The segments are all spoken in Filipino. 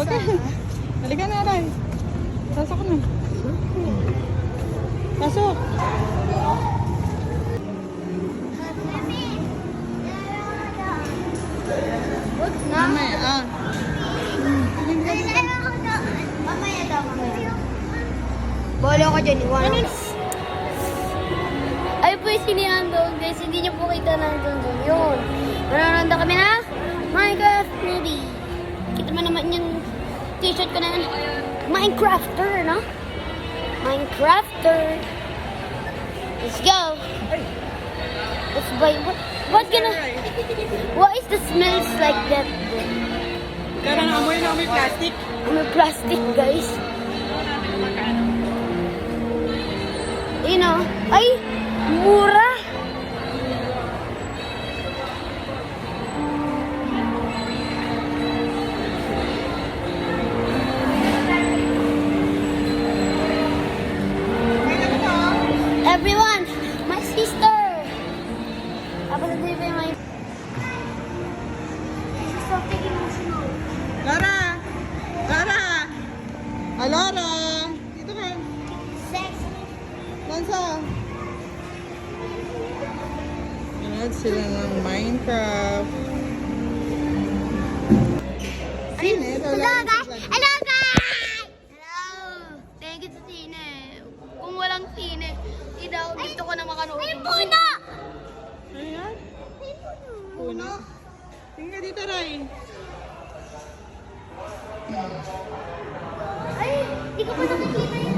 Huwag ka. Halika na, Aray. Pasok na. Pasok. Mamaya, ah. Mamaya daw. Bolo ka dyan, iwan. Ay po yung sinihan doon, guys. Hindi niyo po kita nandun doon. Yun. Manonood na kami na Minecraft movie. Kita mo naman yung t-shirt ko na yun. Minecrafter, no? Minecrafter. Let's go. Let's buy. What, what gonna... What is the smells like that? Karang amoy na amoy plastic. Ano plastic, guys? You know, ay, mura. Lara! Dito ka. Sex. Lansa. Nanood sila ng Minecraft. Sine? Hello guys! Hello guys! Hello! Thank you sa sine. Kung walang sine, hindi daw gusto ko na makanood. Ay, puno! Ano yan? Puno. Tingnan dito, Ray. Ay, hindi ko pa nakikita yun.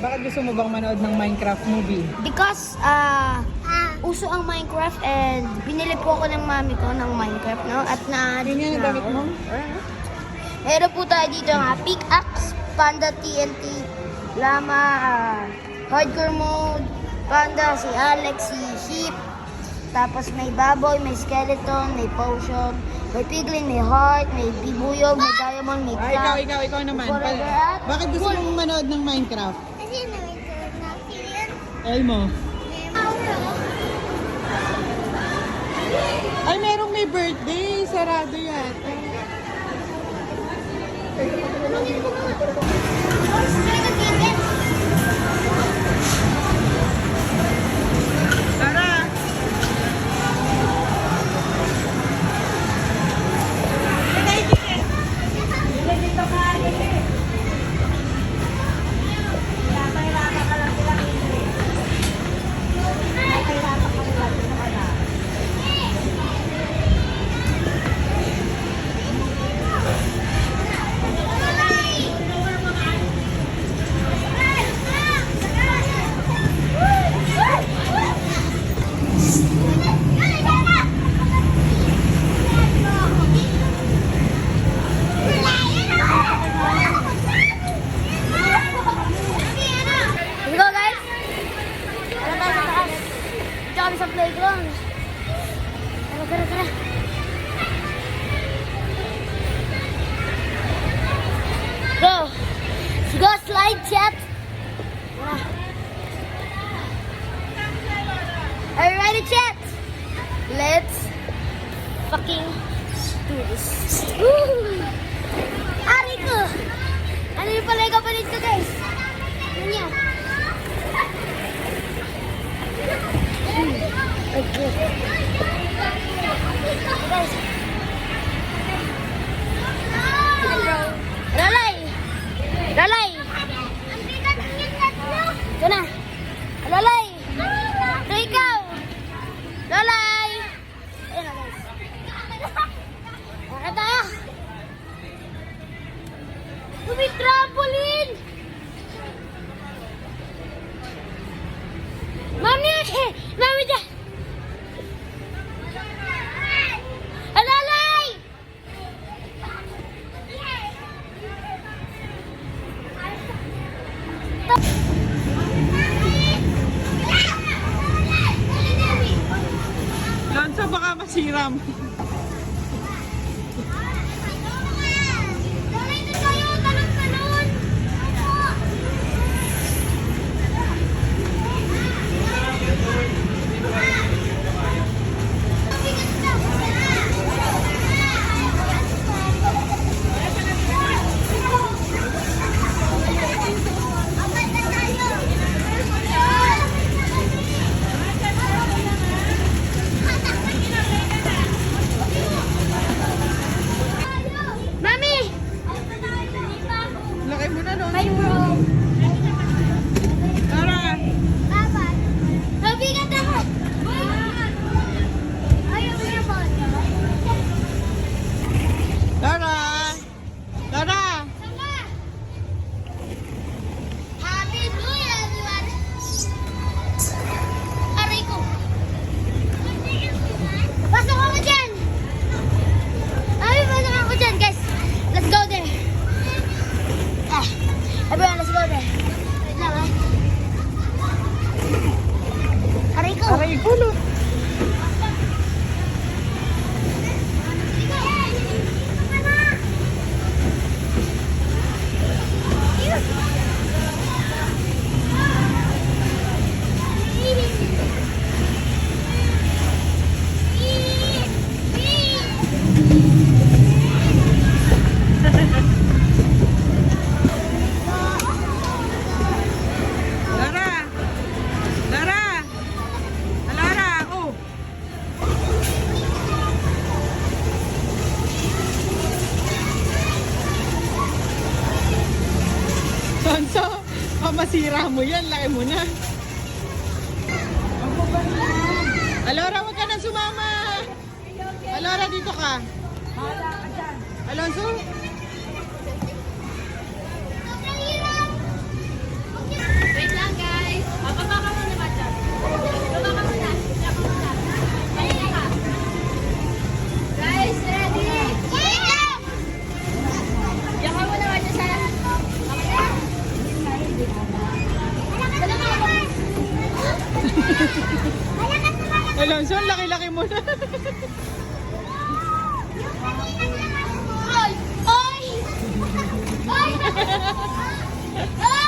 Bakit gusto mo bang manood ng Minecraft movie? Because, ah, uso ang Minecraft and binili po ako ng mami ko ng Minecraft, no? At na... Yun yan ang damit mo? Meron po tayo dito nga, pickaxe, panda TNT, llama, ah, hardcore mode, panda, si Alex, si Sheep, tapos may baboy, may skeleton, may potion, may piglin, may heart, may bibuyog, may diamond, may Ah, ikaw, craft. ikaw, ikaw naman. Pa- bakit gusto mong manood ng Minecraft? Kasi Elmo. Ay, merong may birthday. Sarado yata. Tara! Kapalit ko guys? Ano? Okay. Lansa, Aray, gulo. Pamasira mo yan. Laki mo na. Alora, huwag ka na sumama. Alora, dito ka. Alonso? Ang laki-laki mo na. Oy! Oy! Oy! Oy!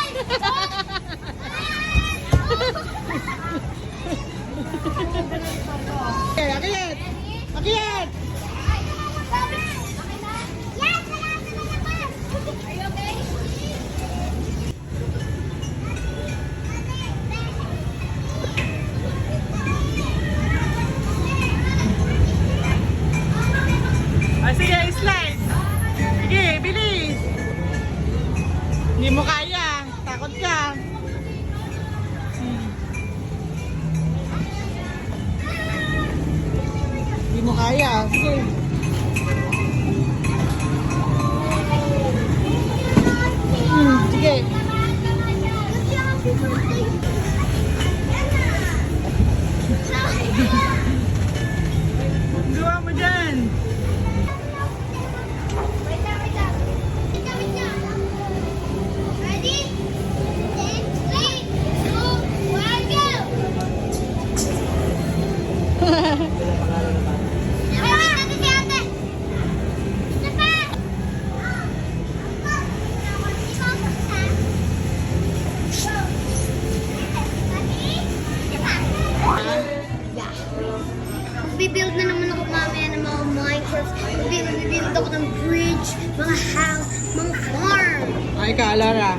Mga house, mga farm. Ay ka, Lara.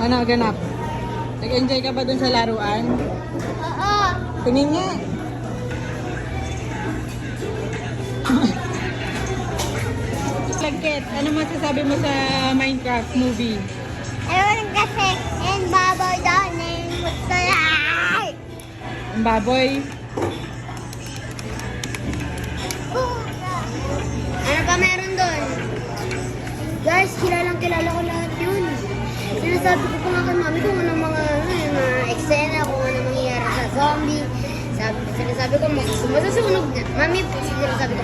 Ano ganap? Nag-enjoy ka ba dun sa laruan? Oo. Tingin nga. Lagkit, ano masasabi mo sa Minecraft movie? Ewan kasi, and baboy doon, and lang. Ang baboy. Sabi, ko, masusunog na. Mami, sinasabi ko,